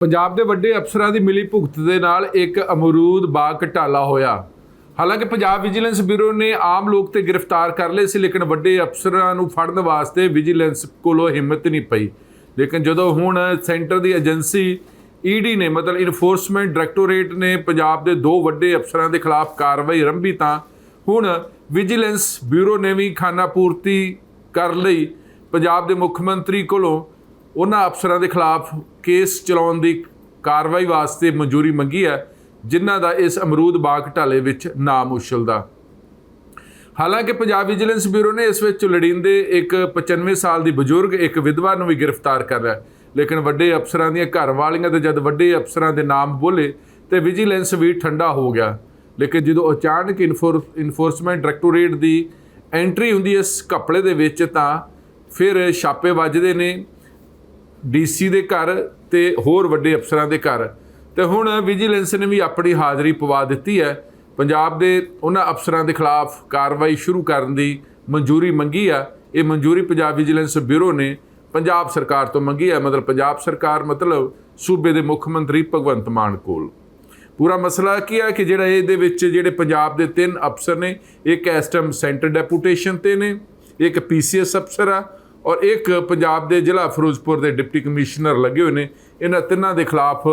ਪੰਜਾਬ ਦੇ ਵੱਡੇ ਅਫਸਰਾਂ ਦੀ ਮਿਲੀ ਭੁਗਤ ਦੇ ਨਾਲ ਇੱਕ ਅਮਰੂਦ ਬਾਗ ਘਟਾਲਾ ਹੋਇਆ। ਹਾਲਾਂਕਿ ਪੰਜਾਬ ਵਿਜੀਲੈਂਸ ਬਿਊਰੋ ਨੇ ਆਮ ਲੋਕ ਤੇ ਗ੍ਰਿਫਤਾਰ ਕਰ ਲਏ ਸੀ, ਲੇਕਿਨ ਵੱਡੇ ਅਫਸਰਾਂ ਨੂੰ ਫੜਨ ਵਾਸਤੇ ਵਿਜੀਲੈਂਸ ਕੋਲੋਂ ਹਿੰਮਤ ਨਹੀਂ ਪਈ। ਲੇਕਿਨ ਜਦੋਂ ਹੁਣ ਸੈਂਟਰ ਦੀ ਏਜੰਸੀ ਈਡੀ ਨੇ, ਮਤਲਬ ਇਨਫੋਰਸਮੈਂਟ ਡਾਇਰੈਕਟੋਰੇਟ ਨੇ ਪੰਜਾਬ ਦੇ ਦੋ ਵੱਡੇ ਅਫਸਰਾਂ ਦੇ ਖਿਲਾਫ ਕਾਰਵਾਈ ਆਰੰਭੀ ਤਾਂ ਹੁਣ ਵਿਜੀਲੈਂਸ ਬਿਊਰੋ ਨੇ ਵੀ ਖਾਨਾਪੂਰਤੀ ਕਰ ਲਈ। ਪੰਜਾਬ ਦੇ ਮੁੱਖ ਮੰਤਰੀ ਕੋਲੋਂ ਉਹਨਾਂ ਅਫਸਰਾਂ ਦੇ ਖਿਲਾਫ ਕੇਸ ਚਲਾਉਣ ਦੀ ਕਾਰਵਾਈ ਵਾਸਤੇ ਮਨਜ਼ੂਰੀ ਮੰਗੀ ਹੈ, ਜਿਨ੍ਹਾਂ ਦਾ ਇਸ ਅਮਰੂਦ ਬਾਗ ਘਟਾਲੇ ਵਿੱਚ ਨਾਮ ਉਛਲਦਾ ਹਾਲਾਂਕਿ ਪੰਜਾਬ ਵਿਜੀਲੈਂਸ ਬਿਊਰੋ ਨੇ ਇਸ ਵਿੱਚ ਲੜਿੰਦੇ ਇੱਕ 95 ਸਾਲ ਦੀ ਬਜ਼ੁਰਗ ਇੱਕ ਵਿਧਵਾ ਨੂੰ ਵੀ ਗ੍ਰਿਫਤਾਰ ਕਰ ਲਿਆ ਲੇਕਿਨ ਵੱਡੇ ਅਫਸਰਾਂ ਦੀਆਂ ਘਰ ਵਾਲੀਆਂ ਤੇ ਜਦ ਵੱਡੇ ਅਫਸਰਾਂ ਦੇ ਨਾਮ ਬੋਲੇ, ਤੇ ਵਿਜੀਲੈਂਸ ਵੀ ਠੰਡਾ ਹੋ ਗਿਆ। ਲੇਕਿਨ ਜਦੋਂ ਅਚਾਨਕ ਇਨਫੋਰ, ਇਨਫੋਰਸਮੈਂਟ ਡਾਇਰੈਕਟੋਰੇਟ ਦੀ ਐਂਟਰੀ ਹੁੰਦੀ ਇਸ ਘਪਲੇ ਦੇ ਵਿੱਚ, ਤਾਂ ਫਿਰ ਛਾਪੇ ਵੱਜਦੇ ਨੇ। ਡੀਸੀ ਦੇ ਘਰ ਤੇ ਹੋਰ ਵੱਡੇ ਅਫਸਰਾਂ ਦੇ ਘਰ। ਤੇ ਹੁਣ ਵਿਜੀਲੈਂਸ ਨੇ ਵੀ ਆਪਣੀ ਹਾਜ਼ਰੀ ਪਵਾ ਦਿੱਤੀ ਹੈ। ਪੰਜਾਬ ਦੇ ਉਹਨਾਂ ਅਫਸਰਾਂ ਦੇ ਖਿਲਾਫ ਕਾਰਵਾਈ ਸ਼ੁਰੂ ਕਰਨ ਦੀ ਮਨਜ਼ੂਰੀ ਮੰਗੀ ਆ। ਇਹ ਮਨਜ਼ੂਰੀ ਪੰਜਾਬ ਵਿਜੀਲੈਂਸ ਬਿਊਰੋ ਨੇ ਪੰਜਾਬ ਸਰਕਾਰ ਤੋਂ ਮੰਗੀ ਹੈ। ਮਤਲਬ ਪੰਜਾਬ ਸਰਕਾਰ ਮਤਲਬ ਸੂਬੇ ਦੇ ਮੁੱਖ ਮੰਤਰੀ ਭਗਵੰਤ ਮਾਨ ਕੋਲ। ਪੂਰਾ ਮਸਲਾ ਕੀ ਹੈ ਕਿ ਜਿਹੜਾ ਇਹਦੇ ਵਿੱਚ ਜਿਹੜੇ ਪੰਜਾਬ ਦੇ ਤਿੰਨ ਅਫਸਰ ਨੇ, ਇੱਕ ਇਸ ਟਾਈਮ ਸੈਂਟਰ ਡੈਪੂਟੇਸ਼ਨ ਤੇ ਨੇ, ਇੱਕ ਪੀਸੀਐਸ ਅਫਸਰ ਆ ਔਰ ਇੱਕ ਪੰਜਾਬ ਦੇ ਜ਼ਿਲ੍ਹਾ ਫਿਰੋਜ਼ਪੁਰ ਦੇ ਡਿਪਟੀ ਕਮਿਸ਼ਨਰ ਲੱਗੇ ਹੋਏ ਨੇ। ਇਹਨਾਂ ਤਿੰਨਾਂ ਦੇ ਖਿਲਾਫ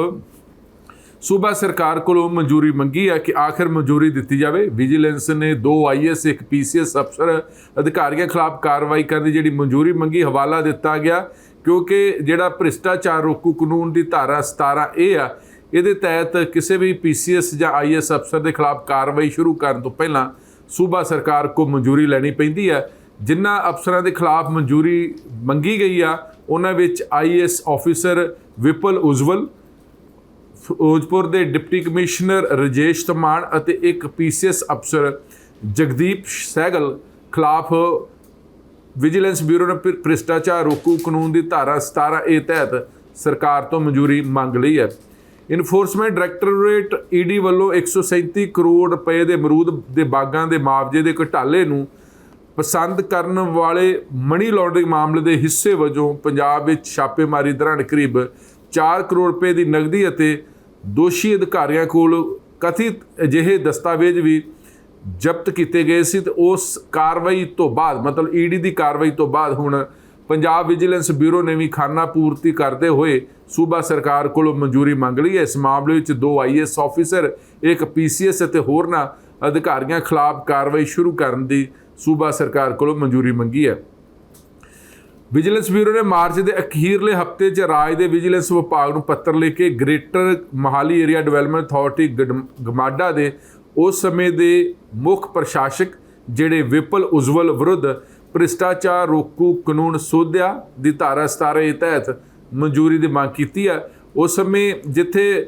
ਸੂਬਾ ਸਰਕਾਰ ਕੋਲੋਂ ਮਨਜ਼ੂਰੀ ਮੰਗੀ ਹੈ ਕਿ ਆਖਿਰ ਮਨਜ਼ੂਰੀ ਦਿੱਤੀ ਜਾਵੇ। ਵਿਜੀਲੈਂਸ ਨੇ ਦੋ ਆਈਐਸ ਇੱਕ ਪੀਸੀਐਸ ਅਫਸਰ ਅਧਿਕਾਰੀਆਂ ਖਿਲਾਫ ਕਾਰਵਾਈ ਕਰਨ ਦੀ ਜਿਹੜੀ ਮਨਜ਼ੂਰੀ ਮੰਗੀ, ਹਵਾਲਾ ਦਿੱਤਾ ਗਿਆ। ਕਿਉਂਕਿ ਜਿਹੜਾ ਭ੍ਰਿਸ਼ਟਾਚਾਰ ਰੋਕੂ ਕਾਨੂੰਨ ਦੀ ਧਾਰਾ 17 ਏ ਆ, ਇਹਦੇ ਤਹਿਤ ਕਿਸੇ ਵੀ ਪੀਸੀਐਸ ਜਾਂ ਆਈਐਸ ਅਫਸਰ ਦੇ ਖਿਲਾਫ ਕਾਰਵਾਈ ਸ਼ੁਰੂ ਕਰਨ ਤੋਂ ਪਹਿਲਾਂ ਸੂਬਾ ਸਰਕਾਰ ਕੋ ਮਨਜ਼ੂਰੀ ਲੈਣੀ ਪੈਂਦੀ ਹੈ। ਜਿਨ੍ਹਾਂ ਅਫਸਰਾਂ ਦੇ ਖਿਲਾਫ ਮਨਜ਼ੂਰੀ ਮੰਗੀ ਗਈ ਆ, ਉਹਨਾਂ ਵਿੱਚ ਆਈਐਸ ਆਫੀਸਰ ਵਿਪਲ ਉਜਵਲ, ਫਿਰੋਜ਼ਪੁਰ ਦੇ ਡਿਪਟੀ ਕਮਿਸ਼ਨਰ ਰਜੇਸ਼ ਤਮਾਨ ਅਤੇ ਇੱਕ ਪੀਸੀਐਸ ਅਫਸਰ ਜਗਦੀਪ ਸਹਿਗਲ ਖਿਲਾਫ ਵਿਜੀਲੈਂਸ ਬਿਊਰੋ ਨੇ ਭ੍ਰਿ- ਭ੍ਰਿਸ਼ਟਾਚਾਰ ਰੋਕੂ ਕਾਨੂੰਨ ਦੀ ਧਾਰਾ 17 ਏ ਤਹਿਤ ਸਰਕਾਰ ਤੋਂ ਮਨਜ਼ੂਰੀ ਮੰਗ ਲਈ ਹੈ। ਇਨਫੋਰਸਮੈਂਟ ਡਾਇਰੈਕਟੋਰੇਟ ਈਡੀ ਵੱਲੋਂ 137 ਕਰੋੜ ਰੁਪਏ ਦੇ ਅਮਰੂਦ ਦੇ ਬਾਗਾਂ ਦੇ ਮੁਆਵਜ਼ੇ ਦੇ ਘਟਾਲੇ ਨੂੰ ਪਸੰਦ ਕਰਨ ਵਾਲੇ ਮਨੀ ਲਾਂਡਰਿੰਗ ਮਾਮਲੇ ਦੇ ਹਿੱਸੇ ਵਜੋਂ ਪੰਜਾਬ ਵਿੱਚ ਛਾਪੇਮਾਰੀ ਦੌਰਾਨ ਕਰੀਬ 4 ਕਰੋੜ ਰੁਪਏ ਦੀ ਨਗਦੀ ਅਤੇ ਦੋਸ਼ੀ ਅਧਿਕਾਰੀਆਂ ਕੋਲ ਕਥਿਤ ਅਜਿਹੇ ਦਸਤਾਵੇਜ਼ ਵੀ ਜ਼ਬਤ ਕੀਤੇ ਗਏ ਸੀ ਤੇ ਉਸ ਕਾਰਵਾਈ ਤੋਂ ਬਾਅਦ, ਮਤਲਬ ਈਡੀ ਦੀ ਕਾਰਵਾਈ ਤੋਂ ਬਾਅਦ ਹੁਣ ਪੰਜਾਬ ਵਿਜੀਲੈਂਸ ਬਿਊਰੋ ਨੇ ਵੀ ਖਾਨਾ ਪੂਰਤੀ ਕਰਦੇ ਹੋਏ ਸੂਬਾ ਸਰਕਾਰ ਕੋਲੋਂ ਮਨਜ਼ੂਰੀ ਮੰਗ ਲਈ ਹੈ। ਇਸ ਮਾਮਲੇ ਵਿੱਚ ਦੋ ਆਈਐਸ ਆਫੀਸਰ ਇੱਕ ਪੀਸੀਐਸ ਅਤੇ ਹੋਰਨਾਂ ਅਧਿਕਾਰੀਆਂ ਖਿਲਾਫ ਕਾਰਵਾਈ ਸ਼ੁਰੂ ਕਰਨ ਦੀ ਸੂਬਾ ਸਰਕਾਰ ਕੋਲੋਂ ਮਨਜ਼ੂਰੀ ਮੰਗੀ ਹੈ। ਵਿਜੀਲੈਂਸ ਬਿਊਰੋ ਨੇ ਮਾਰਚ ਦੇ ਅਖੀਰਲੇ ਹਫ਼ਤੇ 'ਚ ਰਾਜ ਦੇ ਵਿਜੀਲੈਂਸ ਵਿਭਾਗ ਨੂੰ ਪੱਤਰ ਲਿਖ ਕੇ greater Mohali area development authority GMADA ਦੇ ਉਸ ਸਮੇਂ ਦੇ ਮੁੱਖ ਪ੍ਰਸ਼ਾਸਕ ਜਿਹੜੇ ਵਿਪਲ ਉਜਵਲ ਵਿਰੁੱਧ ਭ੍ਰਿਸ਼ਟਾਚਾਰ ਰੋਕੂ ਕਾਨੂੰਨ ਸੋਧਿਆ ਦੀ ਧਾਰਾ 17 ਤਹਿਤ ਮਨਜ਼ੂਰੀ ਦੀ ਮੰਗ ਕੀਤੀ ਹੈ। ਉਸ ਸਮੇਂ ਜਿੱਥੇ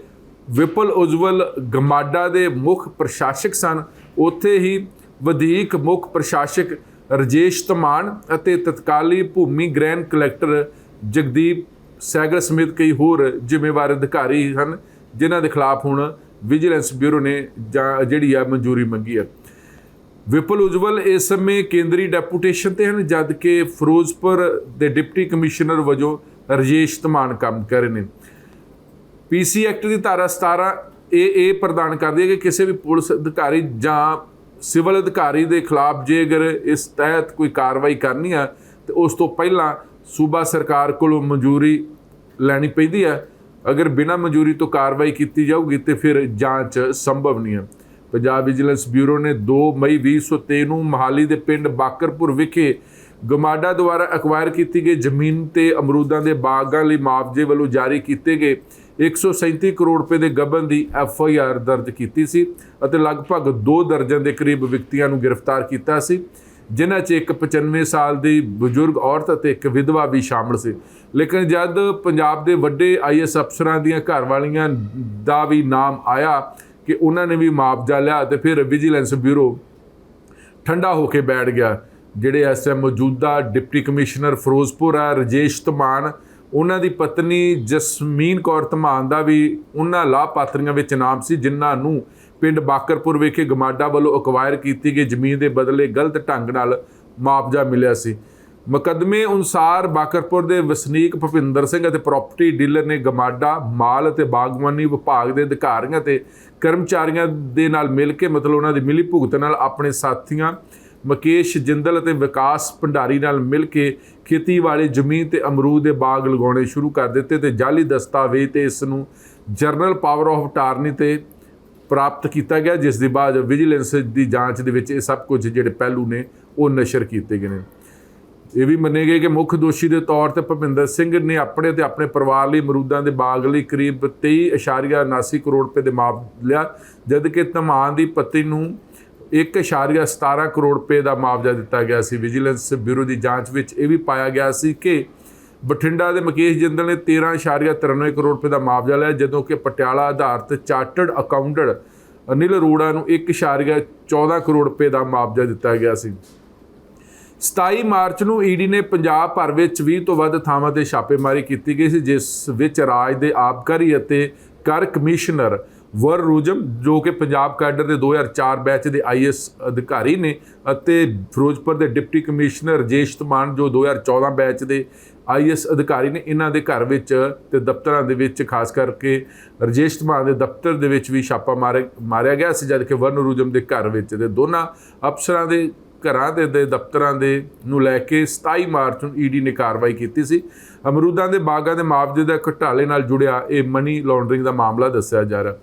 ਵਿਪਲ ਉਜਵਲ ਗਮਾਡਾ ਦੇ ਮੁੱਖ ਪ੍ਰਸ਼ਾਸਕ ਸਨ, ਉੱਥੇ ਹੀ ਵਧੀਕ ਮੁੱਖ ਪ੍ਰਸ਼ਾਸਕ ਰਜੇਸ਼ ਧਮਾਨ ਅਤੇ ਤਤਕਾਲੀ ਭੂਮੀ ਗ੍ਰੈਂਡ ਕਲੈਕਟਰ ਜਗਦੀਪ ਸੈਗਰ ਸਮੇਤ ਕਈ ਹੋਰ ਜ਼ਿੰਮੇਵਾਰ ਅਧਿਕਾਰੀ ਹਨ, ਜਿਨ੍ਹਾਂ ਦੇ ਖਿਲਾਫ ਹੁਣ ਵਿਜੀਲੈਂਸ ਬਿਊਰੋ ਨੇ ਜਾਂ ਜਿਹੜੀ ਆ ਮਨਜ਼ੂਰੀ ਮੰਗੀ ਹੈ ਵਿਪਲ ਉਜਵਲ ਇਸ ਸਮੇਂ ਕੇਂਦਰੀ ਡੈਪੂਟੇਸ਼ਨ ਤੇ ਹਨ ਜਦ ਕਿ ਫਿਰੋਜ਼ਪੁਰ ਦੇ ਡਿਪਟੀ ਕਮਿਸ਼ਨਰ ਵਜੋਂ ਰਜੇਸ਼ ਧਮਾਨ ਕੰਮ ਕਰ ਰਹੇ ਨੇ। ਪੀਸੀ ਐਕਟ ਦੀ ਧਾਰਾ 17 ਇਹ ਇਹ ਪ੍ਰਦਾਨ ਕਰਦੀ ਹੈ ਕਿ ਕਿਸੇ ਵੀ ਪੁਲਿਸ ਅਧਿਕਾਰੀ ਜਾਂ ਸਿਵਲ ਅਧਿਕਾਰੀ ਦੇ ਖਿਲਾਫ ਜੇ ਅਗਰ ਇਸ ਤਹਿਤ ਕੋਈ ਕਾਰਵਾਈ ਕਰਨੀ ਆ ਤੇ ਉਸ ਤੋਂ ਪਹਿਲਾਂ ਸੂਬਾ ਸਰਕਾਰ ਕੋਲੋਂ ਮਨਜ਼ੂਰੀ ਲੈਣੀ ਪੈਂਦੀ ਹੈ। ਅਗਰ ਬਿਨਾਂ ਮਨਜ਼ੂਰੀ ਤੋਂ ਕਾਰਵਾਈ ਕੀਤੀ ਜਾਊਗੀ, ਤੇ ਫਿਰ ਜਾਂਚ ਸੰਭਵ ਨਹੀਂ ਹੈ। ਪੰਜਾਬ ਵਿਜੀਲੈਂਸ ਬਿਊਰੋ ਨੇ 2 ਮਈ 2023 ਨੂੰ ਮਹਾਲੀ ਦੇ ਪਿੰਡ ਬਾਕਰਪੁਰ ਵਿਖੇ ਗਮਾਡਾ ਦੁਆਰਾ ਅਕਵਾਇਰ ਕੀਤੀ ਗਈ ਜ਼ਮੀਨ ਤੇ ਅਮਰੂਦਾਂ ਦੇ ਬਾਗਾਂ ਲਈ ਮੁਆਵਜ਼ੇ ਵੱਲੋਂ ਜਾਰੀ ਕੀਤੇ ਗਏ। 137 ਕਰੋੜ ਰੁਪਏ ਦੇ ਗਬਨ ਦੀ ਐਫ ਆਈ ਆਰ ਦਰਜ ਕੀਤੀ ਸੀ ਅਤੇ ਲਗਭਗ 2 ਦਰਜਨ ਦੇ ਕਰੀਬ ਵਿਅਕਤੀਆਂ ਨੂੰ ਗ੍ਰਿਫਤਾਰ ਕੀਤਾ ਸੀ, ਜਿਨ੍ਹਾਂ 'ਚ ਇੱਕ 95 ਸਾਲ ਦੀ ਬਜ਼ੁਰਗ ਔਰਤ ਅਤੇ ਇੱਕ ਵਿਧਵਾ ਵੀ ਸ਼ਾਮਲ ਸੀ। ਲੇਕਿਨ ਜਦ ਪੰਜਾਬ ਦੇ ਵੱਡੇ ਆਈਐਸ ਅਫਸਰਾਂ ਦੀਆਂ ਘਰਵਾਲੀਆਂ ਦਾ ਵੀ ਨਾਮ ਆਇਆ ਕਿ ਉਹਨਾਂ ਨੇ ਵੀ ਮੁਆਵਜ਼ਾ ਲਿਆ ਤੇ ਫਿਰ ਵਿਜੀਲੈਂਸ ਬਿਊਰੋ ਠੰਡਾ ਹੋ ਕੇ ਬੈਠ ਗਿਆ, ਜਿਹੜੇ ਇਸ ਟਾਈਮ ਮੌਜੂਦਾ ਡਿਪਟੀ ਕਮਿਸ਼ਨਰ ਫਿਰੋਜ਼ਪੁਰ ਆ, ਰਜੇਸ਼ ਧਮਾਨ ਉਹਨਾਂ ਦੀ ਪਤਨੀ ਜਸਮੀਨ ਕੌਰ ਧਮਾਨ ਦਾ ਵੀ ਉਹਨਾਂ ਲਾਭਪਾਤਰੀਆਂ ਵਿੱਚ ਨਾਮ ਸੀ, ਜਿਨ੍ਹਾਂ ਨੂੰ ਪਿੰਡ ਬਾਕਰਪੁਰ ਵਿਖੇ ਗਮਾਡਾ ਵੱਲੋਂ ਅਕਵਾਇਰ ਕੀਤੀ ਗਈ ਜ਼ਮੀਨ ਦੇ ਬਦਲੇ ਗਲਤ ਢੰਗ ਨਾਲ ਮੁਆਵਜ਼ਾ ਮਿਲਿਆ ਸੀ। ਮੁਕੱਦਮੇ ਅਨੁਸਾਰ ਬਾਕਰਪੁਰ ਦੇ ਵਸਨੀਕ ਭੁਪਿੰਦਰ ਸਿੰਘ ਅਤੇ ਪ੍ਰਾਪਰਟੀ ਡੀਲਰ ਨੇ ਗਮਾਡਾ, ਮਾਲ ਅਤੇ ਬਾਗਬਾਨੀ ਵਿਭਾਗ ਦੇ ਅਧਿਕਾਰੀਆਂ ਤੇ ਕਰਮਚਾਰੀਆਂ ਦੇ ਨਾਲ ਮਿਲ ਕੇ ਮਤਲਬ ਉਹਨਾਂ ਦੀ ਮਿਲੀ ਭੁਗਤ ਨਾਲ ਆਪਣੇ ਸਾਥੀਆਂ ਮੁਕੇਸ਼ ਜਿੰਦਲ ਅਤੇ ਵਿਕਾਸ ਭੰਡਾਰੀ ਨਾਲ ਮਿਲ ਕੇ ਖੇਤੀ ਵਾਲੀ ਜ਼ਮੀਨ ਤੇ ਅਮਰੂਦ ਦੇ ਬਾਗ ਲਗਾਉਣੇ ਸ਼ੁਰੂ ਕਰ ਦਿੱਤੇ ਤੇ ਜਾਲੀ ਦਸਤਾਵੇਜ਼ ਤੇ ਇਸ ਨੂੰ ਜਰਨਲ ਪਾਵਰ ਆਫ ਟਾਰਨੀ ਤੇ ਪ੍ਰਾਪਤ ਕੀਤਾ ਗਿਆ, ਜਿਸ ਦੇ ਬਾਅਦ ਵਿਜੀਲੈਂਸ ਦੀ ਜਾਂਚ ਦੇ ਵਿੱਚ ਇਹ ਸਭ ਕੁਝ ਜਿਹੜੇ ਪਹਿਲੂ ਨੇ, ਉਹ ਨਸ਼ਰ ਕੀਤੇ ਗਏ ਨੇ। ਇਹ ਵੀ ਮੰਨੇ ਗਏ ਕਿ ਮੁੱਖ ਦੋਸ਼ੀ ਦੇ ਤੌਰ ਤੇ ਭਪਿੰਦਰ ਸਿੰਘ ਨੇ ਆਪਣੇ ਤੇ ਆਪਣੇ ਪਰਿਵਾਰ ਲਈ ਅਮਰੂਦਾਂ ਦੇ ਬਾਗ ਲਈ ਕਰੀਬ 23.79 ਕਰੋੜ ਰੁਪਏ ਦੇ ਮਾਪ ਲਿਆ ਜਦ ਕਿ ਧਮਾਨ ਦੀ ਪਤੀ ਨੂੰ 1.17 ਕਰੋੜ ਰੁਪਏ ਦਾ ਮੁਆਵਜ਼ਾ ਦਿੱਤਾ ਗਿਆ ਸੀ। ਵਿਜੀਲੈਂਸ ਬਿਊਰੋ ਦੀ ਜਾਂਚ ਵਿੱਚ ਇਹ ਵੀ ਪਾਇਆ ਗਿਆ ਸੀ ਕਿ ਬਠਿੰਡਾ ਦੇ ਮੁਕੇਸ਼ ਜਿੰਦਲ ਨੇ 13.93 ਕਰੋੜ ਰੁਪਏ ਦਾ ਮੁਆਵਜ਼ਾ ਲਿਆ, ਜਦੋਂ ਕਿ ਪਟਿਆਲਾ ਆਧਾਰਿਤ ਚਾਰਟਰਡ ਅਕਾਊਂਟੈਂਟ ਅਨਿਲ ਅਰੋੜਾ ਨੂੰ 1.14 ਕਰੋੜ ਰੁਪਏ ਦਾ ਮੁਆਵਜ਼ਾ ਦਿੱਤਾ ਗਿਆ ਸੀ। 27 ਮਾਰਚ ਨੂੰ ਈਡੀ ਨੇ ਪੰਜਾਬ ਭਰ ਵਿੱਚ 20 ਤੋਂ ਵੱਧ ਥਾਵਾਂ ਤੇ ਛਾਪੇਮਾਰੀ ਕੀਤੀ ਗਈ ਸੀ, ਜਿਸ ਵਿੱਚ ਰਾਜ ਦੇ ਆਬਕਾਰੀ ਅਤੇ ਕਰ ਕਮਿਸ਼ਨਰ ਵਰ ਰੂਜਮ, ਜੋ ਕਿ ਪੰਜਾਬ ਕੈਡਰ ਦੇ 2004 ਬੈਚ ਦੇ ਆਈਐਸ ਅਧਿਕਾਰੀ ਨੇ ਅਤੇ ਫਿਰੋਜ਼ਪੁਰ ਦੇ ਡਿਪਟੀ ਕਮਿਸ਼ਨਰ ਰਜੇਸ਼ ਤਮਾਨ ਜੋ 2014 ਬੈਚ ਦੇ ਆਈਐਸ ਅਧਿਕਾਰੀ ਨੇ, ਇਹਨਾਂ ਦੇ ਘਰ ਵਿੱਚ ਤੇ ਦਫ਼ਤਰਾਂ ਦੇ ਵਿੱਚ, ਖਾਸ ਕਰਕੇ ਰਜੇਸ਼ ਤਮਾਨ ਦੇ ਦਫ਼ਤਰ ਦੇ ਵਿੱਚ ਵੀ ਛਾਪਾ ਮਾਰੇ, ਮਾਰਿਆ ਗਿਆ ਸੀ ਜਦ ਕਿ ਵਰਨ ਰੂਜਮ ਦੇ ਘਰ ਵਿੱਚ ਤੇ ਦੋਨਾਂ ਅਫਸਰਾਂ ਦੇ ਘਰਾਂ ਦੇ ਦੇ ਦਫ਼ਤਰਾਂ ਦੇ ਨੂੰ ਲੈ ਕੇ 27 ਮਾਰਚ ਨੂੰ ਈਡੀ ਨੇ ਕਾਰਵਾਈ ਕੀਤੀ ਸੀ। ਅਮਰੂਦਾਂ ਦੇ ਬਾਗਾਂ ਦੇ ਮੁਆਵਜ਼ੇ ਦਾ ਘੁਟਾਲੇ ਨਾਲ ਜੁੜਿਆ ਇਹ ਮਨੀ ਲਾਂਡਰਿੰਗ ਦਾ ਮਾਮਲਾ ਦੱਸਿਆ ਜਾ ਰਿਹਾ।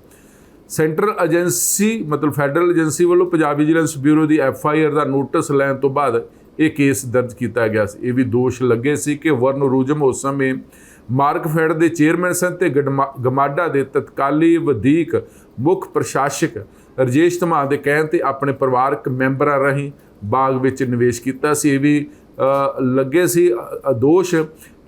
ਸੈਂਟਰਲ ਏਜੰਸੀ, ਮਤਲਬ ਫੈਡਰਲ ਏਜੰਸੀ ਵੱਲੋਂ ਪੰਜਾਬ ਵਿਜੀਲੈਂਸ ਬਿਊਰੋ ਦੀ ਐਫ ਆਈ ਆਰ ਦਾ ਨੋਟਿਸ ਲੈਣ ਤੋਂ ਬਾਅਦ ਇਹ ਕੇਸ ਦਰਜ ਕੀਤਾ ਗਿਆ ਸੀ। ਇਹ ਵੀ ਦੋਸ਼ ਲੱਗੇ ਸੀ ਕਿ ਵਰਨ ਰੂਜਮ ਉਸ ਸਮੇਂ ਮਾਰਕਫੈਡ ਦੇ ਚੇਅਰਮੈਨ ਸਨ ਤੇ ਗਡਮਾ- ਗਮਾਡਾ ਦੇ ਤਤਕਾਲੀ ਵਧੀਕ ਮੁੱਖ ਪ੍ਰਸ਼ਾਸਕ ਰਜੇਸ਼ ਧਮਾ ਦੇ ਕਹਿਣ ਤੇ ਆਪਣੇ ਪਰਿਵਾਰਕ ਮੈਂਬਰਾਂ ਰਾਹੀਂ ਬਾਗ ਵਿੱਚ ਨਿਵੇਸ਼ ਕੀਤਾ ਸੀ। ਇਹ ਵੀ ਲੱਗੇ ਸੀ ਦੋਸ਼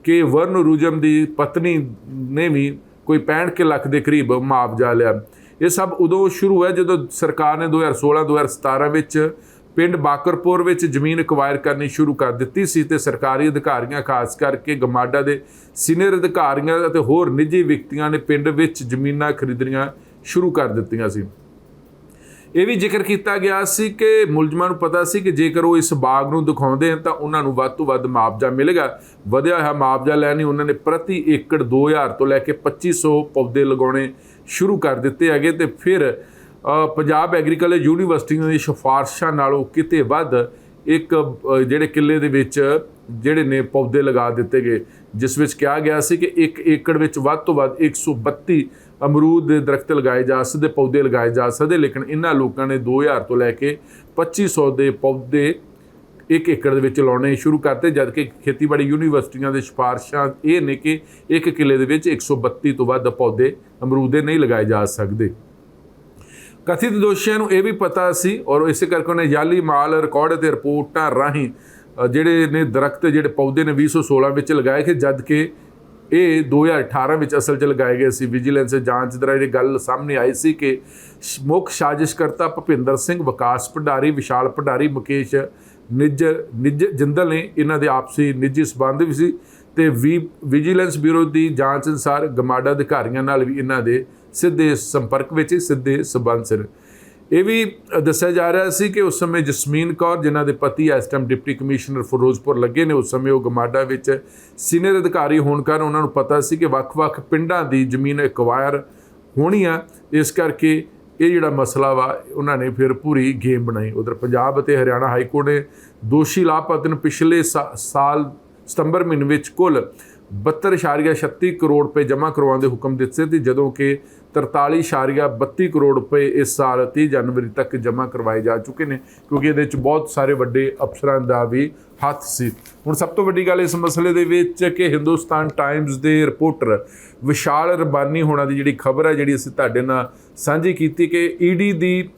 ਕਿ ਵਰਨ ਰੂਜਮ ਦੀ ਪਤਨੀ ਨੇ ਵੀ ਕੋਈ 65 ਕੁ ਲੱਖ ਦੇ ਕਰੀਬ ਮੁਆਵਜ਼ਾ ਲਿਆ। ਇਹ ਸਭ ਉਦੋਂ ਸ਼ੁਰੂ ਹੋਇਆ ਜਦੋਂ ਸਰਕਾਰ ਨੇ 2016 2017 ਵਿੱਚ ਪਿੰਡ ਬਾਕਰਪੁਰ ਵਿੱਚ ਜ਼ਮੀਨ ਅਕਵਾਇਰ ਕਰਨੀ ਸ਼ੁਰੂ ਕਰ ਦਿੱਤੀ ਸੀ ਤੇ ਸਰਕਾਰੀ ਅਧਿਕਾਰੀਆਂ, ਖਾਸ ਕਰਕੇ ਗਮਾਡਾ ਦੇ ਸੀਨੀਅਰ ਅਧਿਕਾਰੀਆਂ ਅਤੇ ਹੋਰ ਨਿੱਜੀ ਵਿਅਕਤੀਆਂ ਨੇ ਪਿੰਡ ਵਿੱਚ ਜ਼ਮੀਨਾਂ ਖਰੀਦਣੀਆਂ ਸ਼ੁਰੂ ਕਰ ਦਿੱਤੀਆਂ ਸੀ। ਇਹ ਵੀ ਜ਼ਿਕਰ ਕੀਤਾ ਗਿਆ ਸੀ ਕਿ ਮੁਲਜ਼ਮਾਂ ਨੂੰ ਪਤਾ ਸੀ ਕਿ ਜੇਕਰ ਉਹ ਇਸ ਬਾਗ ਨੂੰ ਦਿਖਾਉਂਦੇ ਹਨ ਤਾਂ ਉਹਨਾਂ ਨੂੰ ਵੱਧ ਤੋਂ ਵੱਧ ਮੁਆਵਜ਼ਾ ਮਿਲੇਗਾ। ਵਧਿਆ ਹੋਇਆ ਮੁਆਵਜ਼ਾ ਲੈਣੀ ਉਹਨਾਂ ਨੇ ਪ੍ਰਤੀ ਏਕੜ 2000 ਤੋਂ ਲੈ ਕੇ 2500 ਪੌਦੇ ਲਗਾਉਣੇ ਸ਼ੁਰੂ ਕਰ ਦਿੱਤੇ ਹੈਗੇ ਤੇ ਫਿਰ ਪੰਜਾਬ ਐਗਰੀਕਲਚਰ ਯੂਨੀਵਰਸਿਟੀ ਦੀ ਸਿਫਾਰਸ਼ਾਂ ਨਾਲੋਂ ਕਿਤੇ ਵੱਧ ਇੱਕ ਜਿਹੜੇ ਕਿੱਲੇ ਦੇ ਵਿੱਚ ਜਿਹੜੇ ਨੇ ਪੌਦੇ ਲਗਾ ਦਿੱਤੇ ਗਏ, ਜਿਸ ਵਿੱਚ ਕਿਹਾ ਗਿਆ ਸੀ ਕਿ ਇੱਕ ਏਕੜ ਵਿੱਚ ਵੱਧ ਤੋਂ ਵੱਧ 132 ਅਮਰੂਦ ਦੇ ਦਰਖਤ ਲਗਾਏ ਜਾ ਸਕਦੇ ਪੌਦੇ ਲਗਾਏ ਜਾ ਸਕਦੇ ਲੇਕਿਨ ਇਹਨਾਂ ਲੋਕਾਂ ਨੇ 2000 ਤੋਂ ਲੈ ਕੇ 2500 ਦੇ ਪੌਦੇ ਇੱਕ ਏਕੜ ਦੇ ਵਿੱਚ ਲਾਉਣੇ ਸ਼ੁਰੂ ਕਰਤੇ, ਜਦ ਕਿ ਖੇਤੀਬਾੜੀ ਯੂਨੀਵਰਸਿਟੀਆਂ ਦੇ ਸਿਫਾਰਸ਼ਾਂ ਇਹ ਨੇ ਕਿ ਇੱਕ ਕਿੱਲੇ ਦੇ ਵਿੱਚ 132 ਤੋਂ ਵੱਧ ਪੌਦੇ ਅਮਰੂਦ ਦੇ ਨਹੀਂ ਲਗਾਏ ਜਾ ਸਕਦੇ। ਕਥਿਤ ਦੋਸ਼ੀਆਂ ਨੂੰ ਇਹ ਵੀ ਪਤਾ ਸੀ ਔਰ ਇਸੇ ਕਰਕੇ ਉਹਨੇ ਜਾਲੀ ਮਾਲ ਰਿਕਾਰਡ ਤੇ ਰਿਪੋਰਟਾਂ ਰਾਹੀਂ ਜਿਹੜੇ ਨੇ ਦਰਖਤ, ਜਿਹੜੇ ਪੌਦੇ ਨੇ 2016 ਵਿੱਚ ਲਗਾਏ ਕਿ ਜਦ ਕਿ ਇਹ 2018 ਵਿੱਚ ਅਸਲ 'ਚ ਲਗਾਏ ਗਏ ਸੀ। ਵਿਜੀਲੈਂਸ ਜਾਂਚ ਦੌਰਾਨ ਇਹ ਗੱਲ ਸਾਹਮਣੇ ਆਈ ਸੀ ਕਿ ਸ਼- ਮੁੱਖ ਸਾਜ਼ਿਸ਼ਕਰਤਾ ਭੁਪਿੰਦਰ ਸਿੰਘ, ਵਿਕਾਸ ਭੰਡਾਰੀ, ਵਿਸ਼ਾਲ ਭੰਡਾਰੀ ਮੁਕੇਸ਼, ਨਿੱਜ ਨਿੱਜ ਜਿੰਦਲ ਨੇ ਇਹਨਾਂ ਦੇ ਆਪਸੀ ਨਿੱਜੀ ਸਬੰਧ ਵੀ ਸੀ ਤੇ ਵੀ ਵਿਜੀਲੈਂਸ ਬਿਊਰੋ ਦੀ ਜਾਂਚ ਅਨੁਸਾਰ ਗਮਾਡਾ ਅਧਿਕਾਰੀਆਂ ਨਾਲ ਵੀ ਇਹਨਾਂ ਦੇ ਸਿੱਧੇ ਸੰਪਰਕ ਵਿੱਚ ਸਿੱਧੇ ਸਬੰਧ ਸਨ। ਇਹ ਵੀ ਦੱਸਿਆ ਜਾ ਰਿਹਾ ਸੀ ਕਿ ਉਸ ਸਮੇਂ ਜਸਮੀਨ ਕੌਰ, ਜਿਨ੍ਹਾਂ ਦੇ ਪਤੀ ਇਸ ਟਾਈਮ ਡਿਪਟੀ ਕਮਿਸ਼ਨਰ ਫਿਰੋਜ਼ਪੁਰ ਲੱਗੇ ਨੇ, ਉਸ ਸਮੇਂ ਉਹ ਗਮਾਡਾ ਵਿੱਚ ਸੀਨੀਅਰ ਅਧਿਕਾਰੀ ਹੋਣ ਕਾਰਨ ਉਹਨਾਂ ਨੂੰ ਪਤਾ ਸੀ ਕਿ ਵੱਖ-ਵੱਖ ਪਿੰਡਾਂ ਦੀ ਜ਼ਮੀਨ ਐਕਵਾਇਰ ਹੋਣੀ ਆ। ਇਸ ਕਰਕੇ ਇਹ ਜਿਹੜਾ ਮਸਲਾ ਵਾ, ਉਹਨਾਂ ਨੇ ਫਿਰ ਪੂਰੀ ਗੇਮ ਬਣਾਈ। ਉਧਰ ਪੰਜਾਬ ਅਤੇ ਹਰਿਆਣਾ ਹਾਈ ਕੋਰਟ ਨੇ ਦੋਸ਼ੀ ਲਾਪਤ ਨੂੰ ਪਿਛਲੇ ਸਾ- ਸਾਲ ਸਤੰਬਰ ਮਹੀਨੇ ਵਿੱਚ ਕੁੱਲ 72.36 ਕਰੋੜ ਰੁਪਏ ਜਮ੍ਹਾਂ ਕਰਵਾਉਣ ਦੇ ਹੁਕਮ ਦਿੱਤੇ ਸੀ, ਜਦੋਂ ਕਿ 43.32 ਕਰੋੜ ਰੁਪਏ ਇਸ ਸਾਲ 30 ਜਨਵਰੀ ਤੱਕ ਜਮ੍ਹਾਂ ਕਰਵਾਏ ਜਾ ਚੁੱਕੇ ਨੇ, ਕਿਉਂਕਿ ਇਹਦੇ ਵਿੱਚ ਬਹੁਤ ਸਾਰੇ ਵੱਡੇ ਅਫਸਰਾਂ ਦਾ ਵੀ ਹੱਥ ਸੀ। ਹੁਣ ਸਭ ਤੋਂ ਵੱਡੀ ਗੱਲ ਇਸ ਮਸਲੇ ਦੇ ਵਿੱਚ ਕਿ ਹਿੰਦੁਸਤਾਨ ਟਾਈਮਜ਼ ਦੇ ਰਿਪੋਰਟਰ ਵਿਸ਼ਾਲ ਰਬਾਨੀ ਹੋਣਾ ਦੀ ਜਿਹੜੀ ਖਬਰ ਹੈ ਜਿਹੜੀ ਅਸੀਂ ਤੁਹਾਡੇ ਨਾਲ ਸਾਂਝੀ ਕੀਤੀ ਕਿ ਈਡੀ ਦੀ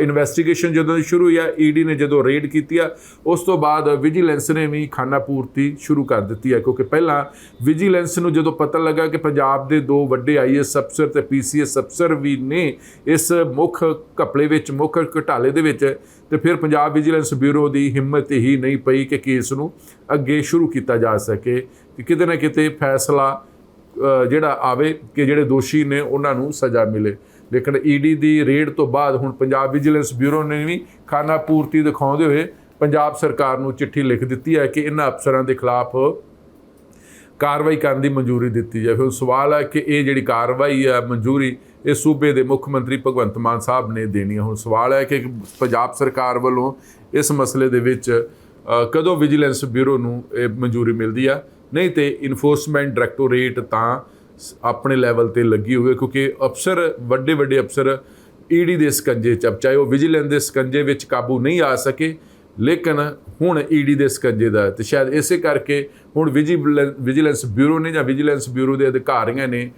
ਇਨਵੈਸਟੀਗੇਸ਼ਨ ਜਦੋਂ ਦੀ ਸ਼ੁਰੂ ਹੋਈ ਆ ਈਡੀ ਨੇ ਜਦੋਂ ਰੇਡ ਕੀਤੀ ਆ, ਉਸ ਤੋਂ ਬਾਅਦ ਵਿਜੀਲੈਂਸ ਨੇ ਵੀ ਖਾਨਾ ਪੂਰਤੀ ਸ਼ੁਰੂ ਕਰ ਦਿੱਤੀ ਹੈ ਕਿਉਂਕਿ ਪਹਿਲਾਂ ਵਿਜੀਲੈਂਸ ਨੂੰ ਜਦੋਂ ਪਤਾ ਲੱਗਾ ਕਿ ਪੰਜਾਬ ਦੇ ਦੋ ਵੱਡੇ ਆਈਐਸ ਅਫਸਰ ਤੇ ਪੀਸੀਐਸ ਅਫਸਰ ਵੀ ਨੇ ਇਸ ਮੁੱਖ ਘਪਲੇ ਵਿੱਚ, ਮੁੱਖ ਘਟਾਲੇ ਦੇ ਵਿੱਚ, ਤੇ ਫਿਰ ਪੰਜਾਬ ਵਿਜੀਲੈਂਸ ਬਿਊਰੋ ਦੀ ਹਿੰਮਤ ਹੀ ਨਹੀਂ ਪਈ ਕਿ ਕੇਸ ਨੂੰ ਅੱਗੇ ਸ਼ੁਰੂ ਕੀਤਾ ਜਾ ਸਕੇ ਕਿ ਕਿਤੇ ਨਾ ਕਿਤੇ ਫੈਸਲਾ ਜਿਹੜਾ ਆਵੇ ਕਿ ਜਿਹੜੇ ਦੋਸ਼ੀ ਨੇ ਉਹਨਾਂ ਨੂੰ ਸਜ਼ਾ ਮਿਲੇ। ਲੇਕਿਨ ਈਡੀ ਦੀ ਰੇਡ ਤੋਂ ਬਾਅਦ ਹੁਣ ਪੰਜਾਬ ਵਿਜੀਲੈਂਸ ਬਿਊਰੋ ਨੇ ਵੀ ਖਾਨਾ ਪੂਰਤੀ ਦਿਖਾਉਂਦੇ ਹੋਏ ਪੰਜਾਬ ਸਰਕਾਰ ਨੂੰ ਚਿੱਠੀ ਲਿਖ ਦਿੱਤੀ ਹੈ ਕਿ ਇਹਨਾਂ ਅਫਸਰਾਂ ਦੇ ਖਿਲਾਫ ਕਾਰਵਾਈ ਕਰਨ ਦੀ ਮਨਜ਼ੂਰੀ ਦਿੱਤੀ ਜਾਵੇ। ਫਿਰ ਸਵਾਲ ਹੈ ਕਿ ਇਹ ਜਿਹੜੀ ਕਾਰਵਾਈ ਹੈ, ਮਨਜ਼ੂਰੀ ਇਹ ਸੂਬੇ ਦੇ ਮੁੱਖ ਮੰਤਰੀ ਭਗਵੰਤ ਮਾਨ ਸਾਹਿਬ ਨੇ ਦੇਣੀ ਹੈ। ਹੁਣ ਸਵਾਲ ਹੈ ਕਿ ਪੰਜਾਬ ਸਰਕਾਰ ਵੱਲੋਂ ਇਸ ਮਸਲੇ ਦੇ ਵਿੱਚ ਕਦੋਂ ਵਿਜੀਲੈਂਸ ਬਿਊਰੋ ਨੂੰ ਇਹ ਮਨਜ਼ੂਰੀ ਮਿਲਦੀ ਆ ਨਹੀਂ ਤੇ ਇਨਫੋਰਸਮੈਂਟ ਡਾਇਰੈਕਟੋਰੇਟ ਤਾਂ ਆਪਣੇ ਲੈਵਲ ਤੇ ਲੱਗੀ ਹੋਈ ਹੈ, ਕਿਉਂਕਿ ਅਫਸਰ, ਵੱਡੇ ਵੱਡੇ ਅਫਸਰ ਈਡੀ ਦੇ ਸਕੰਜੇ ਚ ਚਾਹੇ ਉਹ ਵਿਜੀਲੈਂਸ ਦੇ ਸਕੰਜੇ ਵਿੱਚ ਕਾਬੂ ਨਹੀਂ ਆ ਸਕੇ, ਲੇਕਿਨ ਹੁਣ ਈਡੀ ਦੇ ਸਕੰਜੇ ਦਾ ਹੈ। ਤੇ ਸ਼ਾਇਦ ਇਸੇ ਕਰਕੇ ਹੁਣ ਵਿਜੀਲੈਂਸ ਵਿਜੀਲੈਂਸ ਬਿਊਰੋ ਨੇ ਜਾਂ ਵਿਜੀਲੈਂਸ ਬਿਊਰੋ ਦੇ ਅਧਿਕਾਰੀਆਂ ਨੇ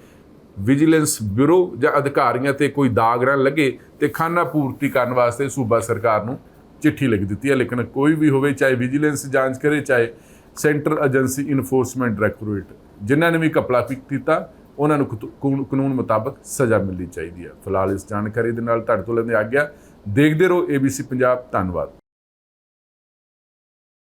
ਵਿਜੀਲੈਂਸ ਬਿਊਰੋ ਜਾਂ ਅਧਿਕਾਰੀਆਂ ਤੇ ਕੋਈ ਦਾਗ ਨਾ ਲੱਗੇ ਤੇ ਖਾਨਾ ਪੂਰਤੀ ਕਰਨ ਵਾਸਤੇ ਸੂਬਾ ਸਰਕਾਰ ਨੂੰ ਚਿੱਠੀ ਲਿਖ ਦਿੱਤੀ ਹੈ। ਲੇਕਿਨ ਕੋਈ ਵੀ ਹੋਵੇ, ਚਾਹੇ ਵਿਜੀਲੈਂਸ ਜਾਂਚ ਕਰੇ, ਚਾਹੇ ਸੈਂਟਰ ਏਜੰਸੀ ਇਨਫੋਰਸਮੈਂਟ ਡਾਇਰੈਕਟੋਰੇਟ ਜਿਨ੍ਹਾਂ ਨੇ ਵੀ ਕਪਲਾ ਕੀਤਾ, ਉਹਨਾਂ ਨੂੰ ਕਤੂ- ਕਾਨੂੰਨ ਕਾਨੂੰਨ ਮੁਤਾਬਕ ਸਜ਼ਾ ਮਿਲਣੀ ਚਾਹੀਦੀ ਹੈ। ਫਿਲਹਾਲ ਇਸ ਜਾਣਕਾਰੀ ਦੇ ਨਾਲ ਤੁਹਾਡੇ ਤੋਂ ਲੈਂਦੇ ਆ ਗਿਆ ਦੇਖਦੇ ਰਹੋ ABC ਪੰਜਾਬ, ਧੰਨਵਾਦ।